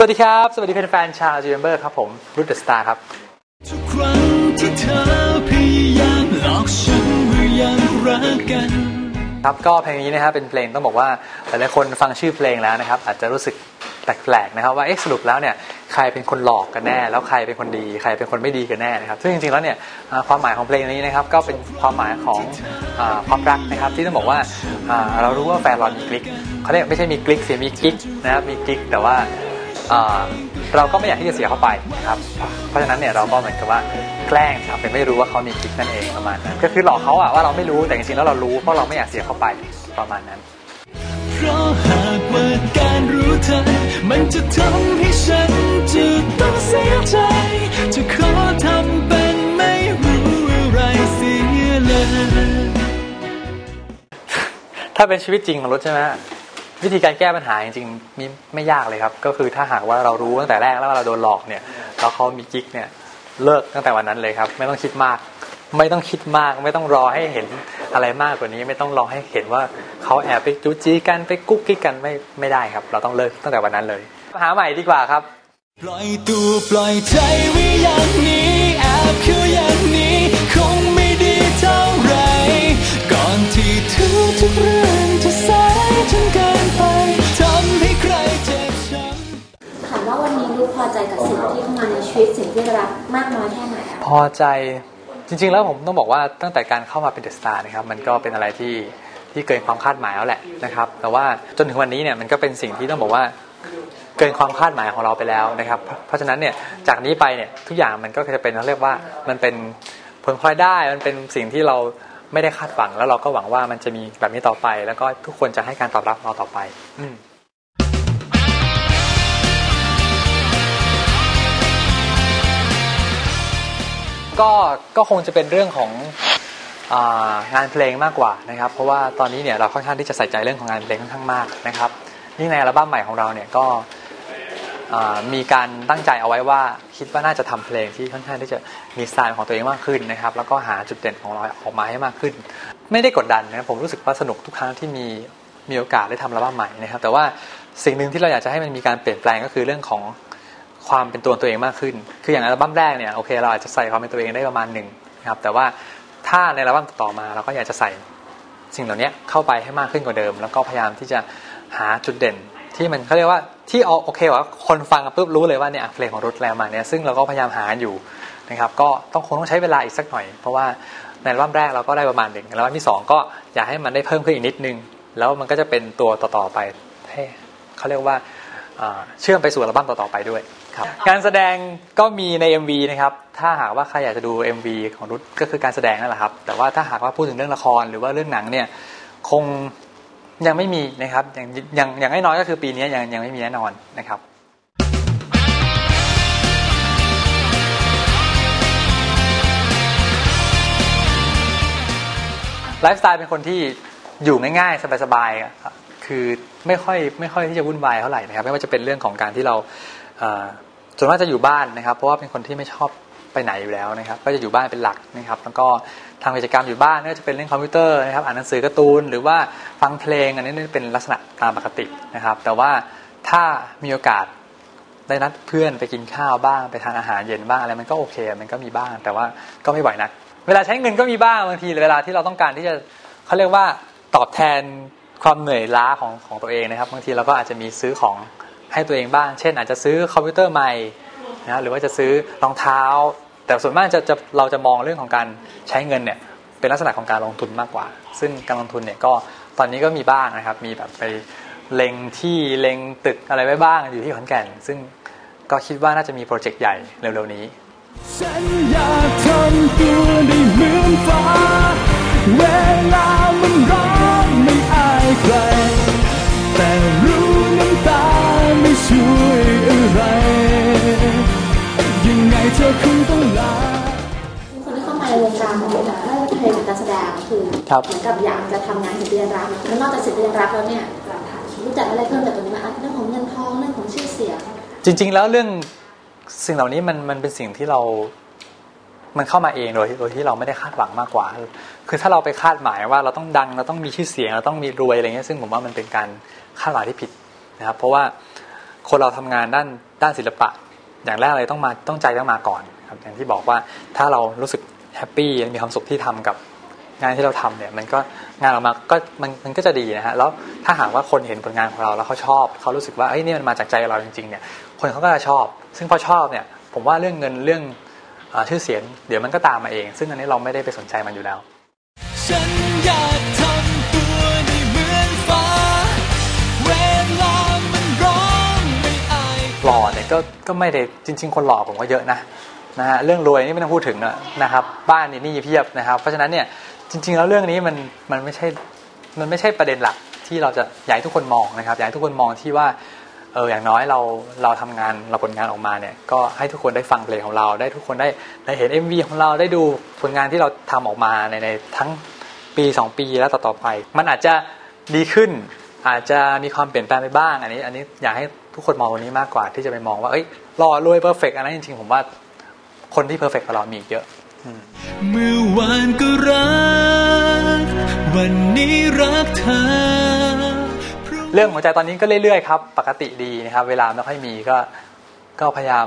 สวัสดีครับ สวัสดีแฟนๆชาวจีเมเบอร์ครับผมรุ่เดอะสตาร์ครับ ทุกครั้งที่เธอพยายามหลอกฉันว่ายังรักกัน ครับก็เพลงนี้นะครับเป็นเพลงต้องบอกว่าหลายๆคนฟังชื่อเพลงแล้วนะครับ อาจจะรู้สึกแปลกๆนะครับว่าเอ๊ะสรุปแล้วเนี่ยใครเป็นคนหลอกกันแน่ แล้วใครเป็นคนดี ใครเป็นคนไม่ดีกันแน่นะครับซึ่งจริงๆแล้วเนี่ยอ่าความหมายของเพลงนี้นะครับก็เป็นความหมายของอาความรักนะครับที่ต้องบอกว่าอ่าเรารู้ว่าแฟนเรามีกิ๊กเขาเรียกไม่ใช่มีกิ๊กเสียมีกิ๊กนะครับมีกิ๊กแต่ว่าอ่า เราก็ไม่อยากที่จะเสียเขาไปนะครับเพราะฉะนั้นเนี่ยเราก็เหมือนกับว่าแกล้งทำเป็นไม่รู้ว่าเขามีกิ๊กนั่นเองประมาณนั้นก็คือหลอกเขาอะว่าเราไม่รู้แต่จริงๆแล้วเรารู้เพราะเราไม่อยากเสียเขาไปประมาณนั้นเพราะหากว่าการรู้เธอมันจะทำให้ฉันจะต้องเสียใจ จะขอทำเป็นไม่รู้อะไรเสียเลย ถ้าเป็นชีวิตจริงของรถใช่ไหม วิธีการแก้ปัญหาจริงๆมีไม่ยากเลยครับ ก็คือถ้าหากว่าเรารู้ตั้งแต่แรกแล้วว่าเราโดนหลอกเนี่ยแล้วเขามีกิ๊กเนี่ยเลิกตั้งแต่วันนั้นเลยครับ ไม่ต้องคิดมาก ไม่ต้องคิดมาก ไม่ต้องรอให้เห็นอะไรมากกว่านี้ ไม่ต้องรอให้เห็นว่าเขาแอบไปจูจีกันไปกุ๊กกิ๊กกันไม่ไม่ได้ครับ เราต้องเลิกตั้งแต่วันนั้นเลยหาใหม่ดีกว่าครับ ปล่อยตัวปล่อยใจไว้อย่างนี้แอบคือ สิ่งที่เข้ามาในชีวิตสิ่งที่รับมากน้อยแค่ไหนพอใจจริง ๆ แล้วผมต้องบอกว่าตั้งแต่การเข้ามาเป็นเดอะสตาร์นะครับมันก็เป็นอะไรที่ที่เกินความคาดหมายแล้วแหละนะครับ แต่ว่าจนถึงวันนี้เนี่ยมันก็เป็นสิ่งที่ต้องบอกว่าเกินความคาดหมายของเราไปแล้วนะครับ เพราะฉะนั้นเนี่ยจากนี้ไปเนี่ยทุกอย่างมันก็จะเป็นเขาเรียกว่ามันเป็นผลพลอยได้มันเป็นสิ่งที่เราไม่ได้คาดหวังแล้วเราก็หวังว่ามันจะมีแบบนี้ต่อไป แล้วก็ทุกคนจะให้การตอบรับเราต่อไป อื ก็ก็คงจะเป็นเรื่องขององานเพลงมากกว่านะครับ เพราะว่าตอนนี้เนี่ยเราค่อนข้างที่จะใส่ใจเรื่องของงานเพลงค่อนข้างมากนะครับยิ่ในอัลบั้มใหม่ของเราเนี่ยก็มีการตั้งใจเอาไว้ว่าคิดว่าน่าจะทำเพลงที่ค่อนข้างที่จะมีสไตล์ของตัวเองมากขึ้นนะครับ แล้วก็หาจุดเด่นของเราออกมาให้มากขึ้น ไม่ได้กดดันนะผมรู้สึกว่าสนุกทุกครั้งที่มีมีโอกาสได้ทำอัลบั้มใหม่นะครับ แต่ว่าสิ่งหนึ่งที่เราอยากจะให้มันมีการเปลี่ยนแปลงก็คือเรื่องของ ความเป็นตัวตัวเองมากขึ้น คืออย่างอัลบั้มแรกเนี่ยโอเคเราอาจจะใส่ความเป็นตัวเองได้ประมาณหนึ่งนะครับแต่ว่าถ้าในอัลบั้มต่อมาเราก็อยากจะใส่สิ่งเหล่านี้เข้าไปให้มากขึ้นกว่าเดิม แล้วก็พยายามที่จะหาจุดเด่น ที่มันเขาเรียกว่าที่เอาโอเคว่าคนฟังปุ๊บรู้เลยว่าเนี่ยเพลงของรุทแล้วมาเนี่ยซึ่งเราก็พยายามหาอยู่นะครับก็ต้องคงต้องใช้เวลาอีกสักหน่อย เพราะว่าในอัลบั้มแรกเราก็ได้ประมาณหนึ่งอัลบั้มที่สองก็อยากให้มันได้เพิ่มขึ้นอีกนิดนึง แล้วมันก็จะเป็นตัวต่อๆไปให้เขาเรียกว่า เชื่อมไปสู่อัลบั้มต่อๆไปด้วยครับการแสดงก็มีใน MV นะครับถ้าหากว่าใครอยากจะดู MV ของรุทก็คือการแสดงนั่นแหละครับ แต่ว่าถ้าหากว่าพูดถึงเรื่องละครหรือว่าเรื่องหนังเนี่ยคงยังไม่มีนะครับอย่างอย่างอย่างน้อยๆก็คือปีนี้ยังยังไม่มีแน่นอนนะครับไลฟ์สไตล์เป็นคนที่อยู่ง่ายๆ สบายๆอะครับคือ ไม่ค่อยไม่ค่อยที่จะวุ่นวายเท่าไหร่นะครับ ไม่ว่าจะเป็นเรื่องของการที่เราส่วนมากจะอยู่บ้านนะครับ เพราะว่าเป็นคนที่ไม่ชอบไปไหนอยู่แล้วนะครับ ก็จะอยู่บ้านเป็นหลักนะครับ แล้วก็ทำกิจกรรมอยู่บ้านไม่ว่าจะเป็นเล่นคอมพิวเตอร์นะครับ อ่านหนังสือการ์ตูน หรือว่าฟังเพลงอันนี้เป็นลักษณะตามปกตินะครับ แต่ว่าถ้ามีโอกาสได้นัดเพื่อนไปกินข้าวบ้างไปทานอาหารเย็นบ้างอะไรมันก็โอเค มันก็มีบ้าง แต่ว่าก็ไม่บ่อยนัก เวลาใช้เงินก็มีบ้างบางทีเวลาที่เราต้องการที่จะเขาเรียกว่าตอบแทน ความเหนื่อยล้าของของตัวเองนะครับบางทีเราก็อาจจะมีซื้อของให้ตัวเองบ้าง เช่น อาจจะซื้อคอมพิวเตอร์ใหม่นะหรือว่าจะซื้อรองเท้า แต่ส่วนมากจะจะเราจะมองเรื่องของการใช้เงินเนี่ยเป็นลักษณะของการลงทุนมากกว่า ซึ่งการลงทุนเนี่ยก็ตอนนี้ก็มีบ้างนะครับ มีแบบไปเล็งที่เล็งตึกอะไรไว้บ้างอยู่ที่ขอนแก่น ซึ่งก็คิดว่าน่าจะมีโปรเจกต์ใหญ่เร็วๆนี้ฉันอยากทำตัวได้เหมือนฟ้าเวลา คงต้องลาคนที่เข้ามาในวงการของไม่ว่าจะเพลงหรือการแสดงคือครับเหมือนกับอยากจะทำงานศิลปินรักแล้วนอกจากศิลปินรักแล้วเนี่ยรู้จักอะไรเพิ่มจากตรงนี้ไหมอะเรื่องของเงินทองเรื่องของชื่อเสียงจริง ๆ แล้วเรื่องสิ่งเหล่านี้มันมันเป็นสิ่งที่เรา มันเข้ามาเองโดยโดยที่เราไม่ได้คาดหวังมากกว่า คือถ้าเราไปคาดหมายว่าเราต้องดังเราต้องมีชื่อเสียงเราต้องมีรวยอะไรเงี้ยซึ่งผมว่ามันเป็นการคาดหวังที่ผิดนะครับ เพราะว่าคนเราทำงานด้านด้านศิลปะ อย่างแรกเลยต้องมาต้องใจต้องมาก่อนครับอย่างที่บอกว่าถ้าเรารู้สึกแฮปปี้มีความสุขที่ทำกับงานที่เราทำเนี่ยมันก็งานออกมาก็มันมันก็จะดีนะฮะแล้วถ้าหากว่าคนเห็นผลงานของเราแล้วเขาชอบเขารู้สึกว่าเอ้ยนี่มันมาจากใจเราจริงๆเนี่ยคนเขาก็จะชอบ ซึ่งพอชอบเนี่ยผมว่าเรื่องเงินเรื่องชื่อเสียง เดี๋ยวมันก็ตามมาเอง ซึ่งอันนี้เราไม่ได้ไปสนใจมันอยู่แล้ว หล่อเนี่ยก็ก็ไม่ได้จริง ๆ คนหล่อผมก็เยอะนะนะฮะเรื่องรวยนี่ไม่ต้องพูดถึงนะนะครับ บ้านนี่นี่เพียบนะครับ เพราะฉะนั้นเนี่ยจริง ๆ แล้วเรื่องนี้มันมันไม่ใช่มันไม่ใช่ประเด็นหลักที่เราจะอยากให้ทุกคนมองนะครับอยากให้ทุกคนมองที่ว่าเอออย่างน้อยเราเราทำงานเราผลงานออกมาเนี่ยก็ให้ทุกคนได้ฟังเพลงของเรา ได้ทุกคนได้ได้เห็น MV ของเราได้ดูผลงานที่เราทำออกมาในในทั้งปี 2 ปีแล้วต่อๆไป มันอาจจะดีขึ้นอาจจะมีความเปลี่ยนแปลงไปบ้าง อันนี้อันนี้อยากให้ ทุกคนมองตรงนี้มากกว่าที่จะไปมองว่าเอ้ยหล่อรวยเพอร์เฟกอันนั้นจริงๆผมว่าคนที่เพอร์เฟกกว่าเรามีอีกเยอะเมื่อวานก็รัก วันนี้รักเธอพรุ่งเรื่องหัวใจตอนนี้ก็เรื่อยๆครับปกติดีนะครับ เวลาไม่ค่อยมีก็ก็พยายาม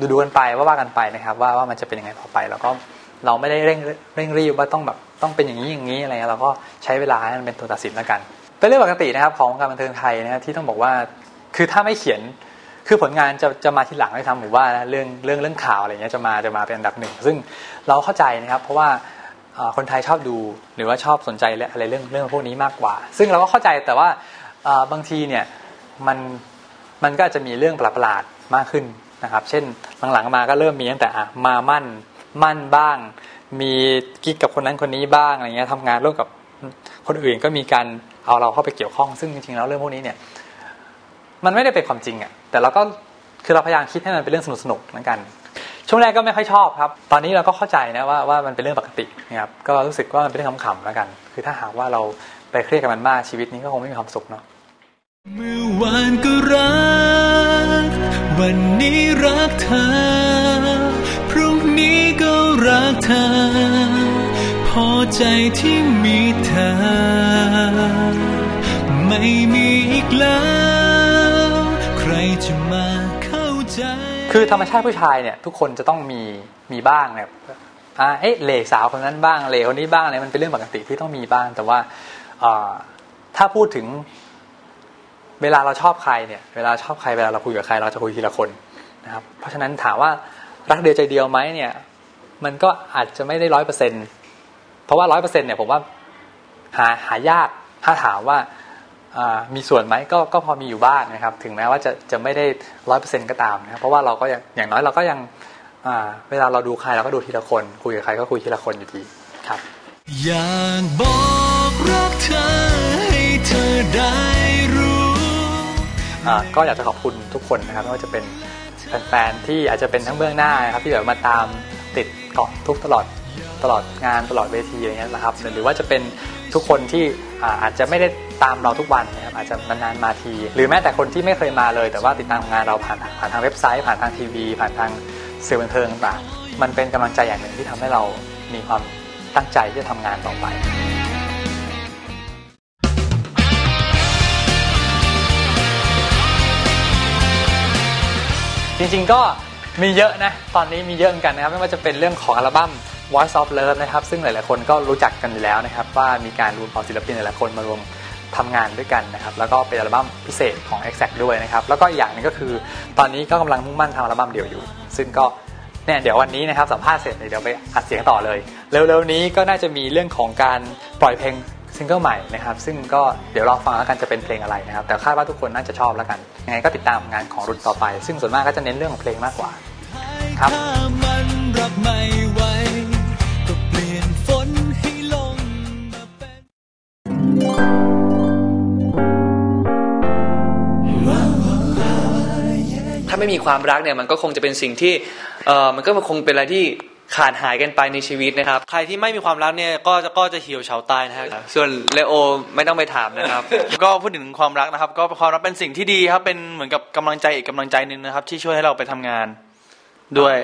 ดูดูๆกันไปว่าว่ากันไปนะครับ ว่าว่ามันจะเป็นยังไงต่อไปแล้วก็เราไม่ได้เร่งเร่งรีบว่าต้องแบบต้องเป็นอย่างนี้อย่างนี้อะไรเงี้ยเราก็ใช้เวลาให้มันเป็นตัวตัดสินแล้วกัน เป็นเรื่องปกตินะครับของวงการบันเทิงไทยนะครับที่ต้องบอกว่า คือถ้าไม่เขียนคือผลงานจะจะมาทีหลังได้วยซ้ำหรือว่าเรื่องเรื่องเรื่องข่าวอะไรเงี้ยจะมาจะมาเป็นอันดับหนึ่งซึ่งเราเข้าใจนะครับ เพราะว่าคนไทยชอบดูหรือว่าชอบสนใจอะไรเรื่องเรื่องพวกนี้มากกว่า ซึ่งเราก็เข้าใจแต่ว่าบางทีเนี่ยมันมันก็จะมีเรื่องประหลาดมากขึ้นนะครับ เช่นหลังๆมาก็เริ่มมีตั้งแต่อะมามั่นมั่นบ้าง มีกิ๊กกับคนนั้นคนนี้บ้างอะไรเงี้ยทำงานร่วมกับคนอื่นก็มีการเอาเราเข้าไปเกี่ยวข้อง ซึ่งจริงๆแล้วเรื่องพวกนี้เนี่ย มันไม่ได้เป็นความจริงอะแต่เราก็คือเราพยายามคิดให้มันเป็นเรื่องสนุกๆเหมือนกัน ช่วงแรกก็ไม่ค่อยชอบครับ ตอนนี้เราก็เข้าใจนะว่าว่ามันเป็นเรื่องปกตินะครับก็รู้สึกว่ามันเป็นเรื่องขำๆแล้วกัน คือถ้าหากว่าเราไปเครียดกับมันมากชีวิตนี้ก็คงไม่มีความสุขเนาะเมื่อวานก็รัก วันนี้รักเธอ พรุ่งนี้ก็รักเธอ พอใจที่มีเธอ ไม่มีอีกแล้ว จะมาเข้าใจคือธรรมชาติผู้ชายเนี่ย ทุกคนจะต้องมีมีบ้างเนี่ยอ่าเอ๊ะเหลสาวคนนั้นบ้างเหลคนนี้บ้างอะไรมันเป็นเรื่องปกติที่ต้องมีบ้าง แต่ว่าถ้าพูดถึงเวลาเราชอบใครเนี่ย เวลาชอบใครเวลาเราคุยกับใคร เราจะคุยทีละคนนะครับ เพราะฉะนั้นถามว่ารักเดียวใจเดียวไหมเนี่ย มันก็อาจจะไม่ได้ร้อยเปอร์เซ็นเพราะว่าร้อยเปอร์เซ็นเนี่ยผมว่าหาหายากถ้าถามว่า มีส่วนไหมก็ก็พอมีอยู่บ้างนะครับ ถึงแม้ว่าจะจะไม่ได้ร้อยเปอร์เซ็นก็ตามนะครับเพราะว่าเราก็ยังอย่างน้อยเราก็ยังอ่าเวลาเราดูใครเราก็ดูทีละคน คุยกับใครก็คุยทีละคนอยู่ดีครับอยากบอกรักเธอให้เธอได้รู้อ่าก็อยากจะขอบคุณทุกคนนะครับไม่ว่าจะเป็นแฟนๆที่อาจจะเป็นทั้งเบื้องหน้านะครับที่แบบมาตามติดเกาะทุกตลอด ตลอดงานตลอดเวทีอะไรเงี้ยนะครับ หรือว่าจะเป็นทุกคนที่อาจจะไม่ได้ตามเราทุกวันนะครับอาจจะนานๆมาที หรือแม้แต่คนที่ไม่เคยมาเลย แต่ว่าติดตามงานเราผ่านผ่านทางเว็บไซต์ ผ่านทางทีวี ผ่านทางสื่อบันเทิงต่างมันเป็นกำลังใจอย่างหนึ่งที่ทำให้เรามีความตั้งใจที่จะทำงานต่อไปจริงๆก็มีเยอะนะ ตอนนี้มีเยอะเหมือนกันนะครับ ไม่ว่าจะเป็นเรื่องของอัลบั้ม Voice of Love นะครับซึ่งหลาย ๆ คนก็รู้จักกันอยู่แล้วนะครับว่ามีการรวมของศิลปินหลายๆคนมารวมทำงานด้วยกันนะครับแล้วก็เป็นอัลบั้มพิเศษของ Exact ด้วยนะครับแล้วก็อีกอย่างหนึงก็คือตอนนี้ก็กำลังมุ่งมั่นทำอัลบั้มเดี่ยวอยู่ ซึ่งก็เนี่ยเดี๋ยววันนี้นะครับสัมภาษณ์เสร็จเดี๋ยวไปอัดเสียงต่อเลย เร็ว ๆ นี้ก็น่าจะมีเรื่องของการปล่อยเพลงซิงเกิลใหม่นะครับซึ่งก็เดี๋ยวรอฟังแล้วกันจะเป็นเพลงอะไรนะครับแต่คาดว่าทุกคนน่าจะชอบแล้วกันยังไงก็ติดตามงานของรุ่นต่อไป ซึ่งส่วนมากก็จะเน้นเรื่องของเพลงมากกว่าครับ ไม่มีความรักเนี่ยมันก็คงจะเป็นสิ่งที่เออมันก็คงเป็นอะไรที่ขาดหายกันไปในชีวิตนะครับ ใครที่ไม่มีความรักเนี่ยก็จะก็จะเหี่ยวเฉาตายนะฮะส่วนเลโอไม่ต้องไปถามนะครับ ก็พูดถึงความรักนะครับ ก็ความรักเป็นสิ่งที่ดีครับเป็นเหมือนกับกำลังใจอีกกำลังใจหนึ่งนะครับ ที่ช่วยให้เราไปทำงานด้วย